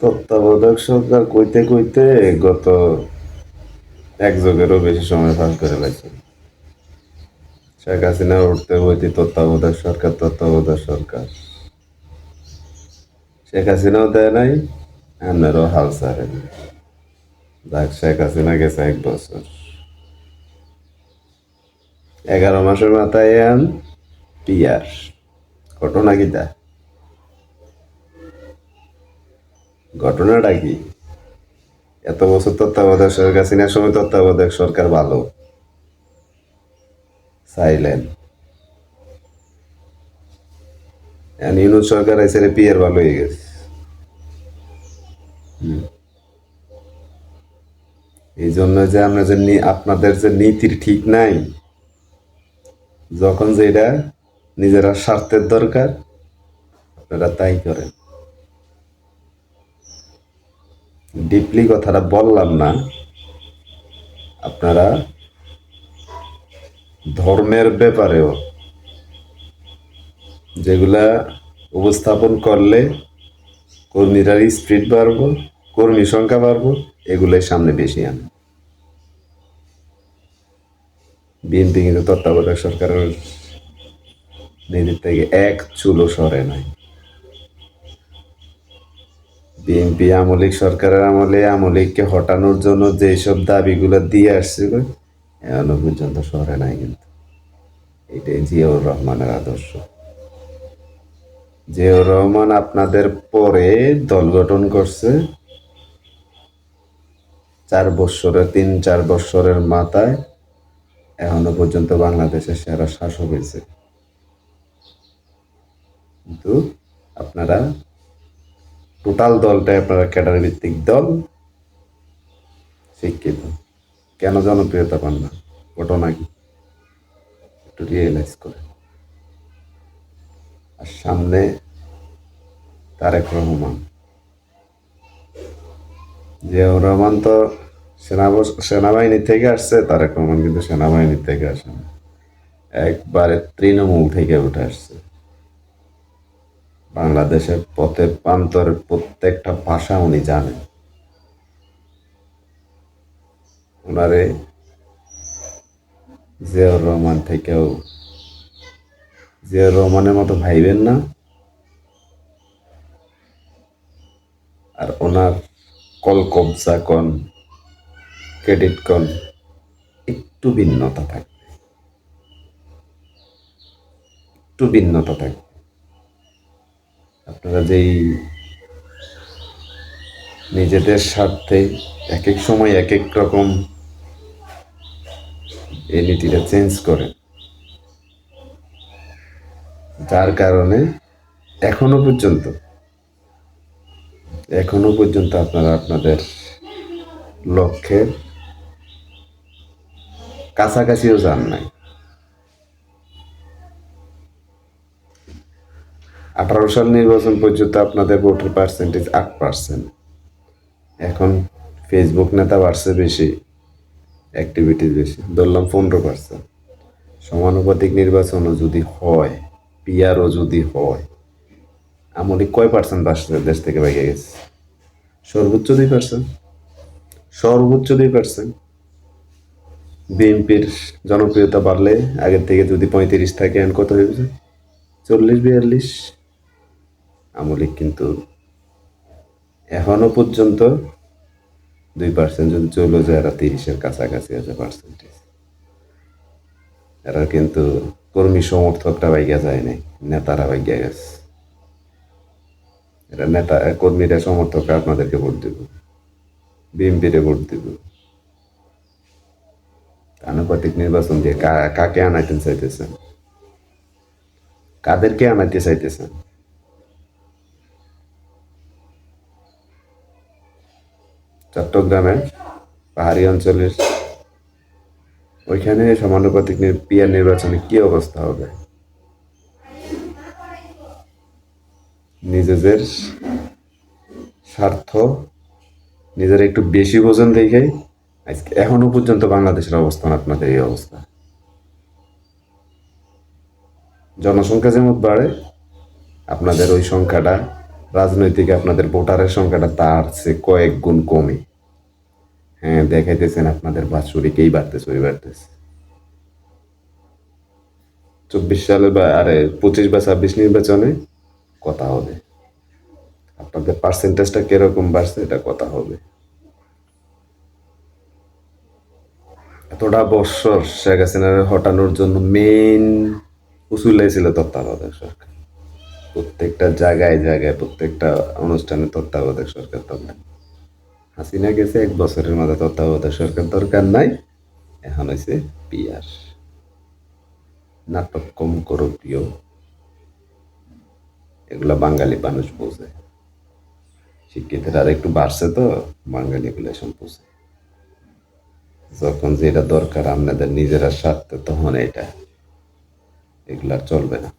তত্ত্বাবধায়ক সরকার কইতে কইতে গত এক যুগেরও বেশি সময় পার করে লাগছে শেখ হাসিনা উঠতে বইতে তত্ত্বাবধায়ক সরকার তত্ত্বাবধায়ক সরকার। শেখ হাসিনাও দেয় নাই আপনারও হাল ছাড়েন যাক, শেখ হাসিনা গেছে এক বছর। এগারো মাসের মাথায় আন, পিয়ার। ঘটনা কি তা? ঘটনাটা কি? এত বছর তত্ত্বাবধায়ক সরকার, হাসিনার সময় তত্ত্বাবধায়ক সরকার ভালো? ইউনুস সরকার পিয়ার ভালো হয়ে গেছে। এই জন্য যে আমরা যে আপনাদের যে নীতির ঠিক নাই, যখন যেটা নিজেরা স্বার্থের দরকার, আপনারা তাই করেন। ডিপলি কথাটা বললাম না। আপনারা ধর্মের ব্যাপারেও যেগুলা উপস্থাপন করলে কর্মীরা স্পিড বাড়বো, কর্মী সংখ্যা বাড়বো, এগুলোই সামনে বেশি আনে বিএনপি কিন্তু তত্ত্বাবধায়ক সরকারের নীতির থেকে এক চুলো সরে নাই। বিএনপি আমলিক সরকারের আমলে আমলিককে হটানোর জন্য যেসব দাবিগুলো দিয়ে আসছে গো, এখনও পর্যন্ত সরে নাই কিন্তু। এটাই জিয়াউর রহমানের আদর্শ। জিয়াউর রহমান আপনাদের পরে দল গঠন করছে। চার বৎসরের তিন চার বৎসরের মাথায় এখনও পর্যন্ত বাংলাদেশের সেরা শাসক হয়েছে। কিন্তু আপনারা টোটাল দলটাই আপনারা ক্যাডার ভিত্তিক দল। শিক্ষিত। কেন জনপ্রিয়তা পান না? ঘটনা কি? একটু রিয়েলাইজ করে আর সামনে তারেক রহমান। জিয়াউর রহমান তো সেনাবাহিনী থেকে আসছে, তারেক রহমান কিন্তু সেনাবাহিনী থেকে আসে না একবারে তৃণমূল থেকে উঠে আসছে। বাংলাদেশের পথে প্রান্তরের প্রত্যেকটা ভাষা উনি জানেন। ওনারে জিয়াউর রহমান থেকেও, জিয়াউর রহমানের মতো ভাইবেন না। আর ওনার কল কবজা কন ক্রেডিট কন একটু ভিন্নতা থাকবে। একটু ভিন্নতা থাকবে। আপনারা যেই নিজেদের স্বার্থে এক এক সময় এক এক রকম এই নীতিটা চেঞ্জ করেন। যার কারণে এখনও পর্যন্ত এখনও পর্যন্ত আপনারা আপনাদের লক্ষ্যের কাছাকাছিও যান নাই। আঠারো সাল নির্বাচন পর্যন্ত আপনাদের ভোটের পার্সেন্টেজ আট পার্সেন্ট এখন ফেসবুক নেতা বাড়ছে বেশি অ্যাক্টিভিটিস বেশি। ধরলাম পনেরো পার্সেন্ট সমানুপাতিক নির্বাচনও যদি হয় পিআরও যদি হয়, আমলি কয় পার্সেন্ট আসছে দেশ থেকে বাইরে গেছে? সর্বোচ্চ দুই পার্সেন্ট সর্বোচ্চ দুই পার্সেন্ট বিএনপির জনপ্রিয়তা বাড়লে আগের থেকে যদি পঁয়ত্রিশ থাকে কত হয়েছে চল্লিশ, বিয়াল্লিশ। আমলিক কিন্তু এখনও পর্যন্ত দুই পার্সেন্ট যদি চলে যায় এরা তিরিশের কাছাকাছি আছে পার্সেন্টেজ এরা কিন্তু কর্মী সমর্থকটা বাইগা যায় নাই, নেতারা বাইগা গেছে। এরা নেতা, কর্মীরা, সমর্থকরা আপনাদেরকে ভোট দেব, বিএনপিরে ভোট দেব। আনুপাতিক নির্বাচন দিয়ে কাকে আনাইতে চাইতেছেন? কাদেরকে আনাইতে চাইতেছেন? চট্টগ্রামে পাহাড়ি অঞ্চলের। ওইখানে সমানুপাতিক পিয়ার নির্বাচনে কি অবস্থা হবে? নিজেদের স্বার্থ, নিজের একটু বেশি বোঝেন দেখে আজকে এখনও পর্যন্ত বাংলাদেশের অবস্থান আপনাদের এই অবস্থা। জনসংখ্যা যেমন বাড়ে, আপনাদের ওই সংখ্যাটা রাজনৈতিক আপনাদের ভোটারের সংখ্যাটা তার চেয়ে কয়েক গুণ কমে। হ্যাঁ দেখাইতেছেন আপনাদের বাৎসরিক এই বাড়তেছে, ওই বাড়তেছে। চব্বিশ সালে বা, আরে পঁচিশ বা ছাব্বিশ নির্বাচনে কথা হবে। আপনাদের পার্সেন্টেজটা কীরকম বাড়ছে, এটা কথা হবে। এতটা বৎসর শেখ হাসিনার হটানোর জন্য মেইন উসুলাই ছিল তত্ত্বাবধায়ক সরকার। প্রত্যেকটা জায়গায় জায়গায়, প্রত্যেকটা অনুষ্ঠানে তত্ত্বাবধায়ক সরকার দরকার। হাসিনা গেছে এক বছরের মধ্যে তত্ত্বাবধায়ক সরকার দরকার নাই, এখন হয়েছে পিয়ার নাটক কম করো প্রিয়। এগুলা বাঙালি মানুষ বোঝে। শিক্ষিতের আর একটু বাড়ছে তো, বাঙালি গুলো সব বোঝে। যখন যেটা দরকার, আপনাদের নিজেরা স্বার্থে তখন এটা এগুলা চলবে না।